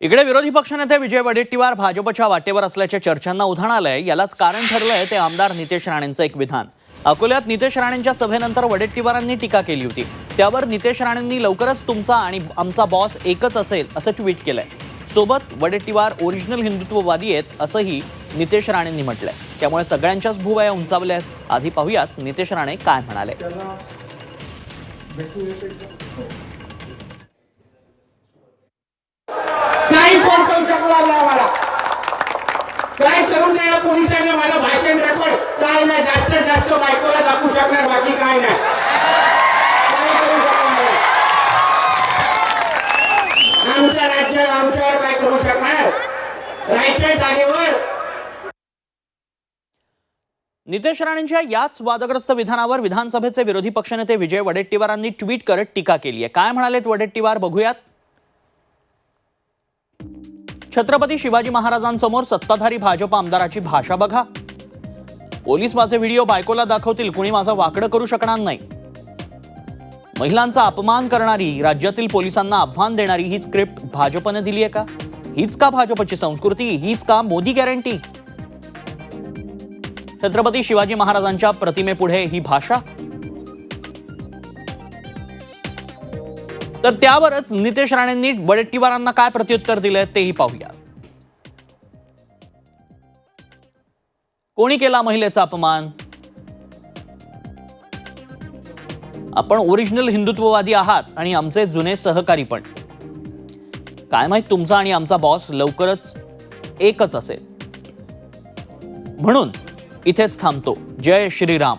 इकडे विरोधी पक्षनेते विजय वडेट्टीवार भाजपच्या वाटेवर असल्याच्या चर्चांना उधाण आलंय यालाच कारण ठरलंय ते आमदार नितेश राणेंचं एक विधान. अकोल्यात नितेश राणेंच्या सभेनंतर वडेट्टीवारांनी टीका केली होती. त्यावर नितेश राणेंनी लवकरच तुमचा आणि आमचा बॉस एकच असेल असं ट्विट केलंय. सोबत वडेट्टीवार ओरिजिनल हिंदुत्ववादी आहेत असंही नितेश राणेंनी म्हटलंय. त्यामुळे सगळ्यांच्याच भूवया उंचावल्या आहेत. आधी पाहूयात नितेश राणे काय म्हणाले. फोन करू शकणार आम्हाला. मला काय करून द्या पोलिसांनी माझं भाषण रेकॉर्ड काय नाही जास्त जास्त बायकोला दाखवू शकणार बाकी काय नाही. आमच्या राज्यात आमच्यावर काय करू शकणार? राहायच्या जागेवर. नितेश राणेंच्या याच वादग्रस्त विधानावर विधानसभेचे विरोधी पक्षनेते विजय वडेट्टीवारांनी ट्विट करत टीका केली आहे. काय म्हणालेत वडेट्टीवार? बघूयात. छत्रपती शिवाजी महाराजांसमोर सत्ताधारी भाजप आमदाराची भाषा बघा. पोलीस माझे व्हिडिओ बायकोला दाखवतील कुणी माझं वाकडं करू शकणार नाही. महिलांचा अपमान करणारी राज्यातील पोलिसांना आव्हान देणारी ही स्क्रिप्ट भाजपने दिली आहे का? हीच का भाजपची संस्कृती? हीच का मोदी गॅरंटी छत्रपती शिवाजी महाराजांच्या प्रतिमेपुढे ही भाषा? तर त्यावरच नितेश राणेंनी वडेट्टीवारांना काय प्रत्युत्तर दिलंय तेही पाहूया. कोणी केला महिलेचा अपमान? आपण ओरिजिनल हिंदुत्ववादी आहात आणि आमचे जुने सहकारी पण. काय माहीत तुमचा आणि आमचा बॉस लवकरच एकच असेल. म्हणून इथेच थांबतो. जय श्रीराम.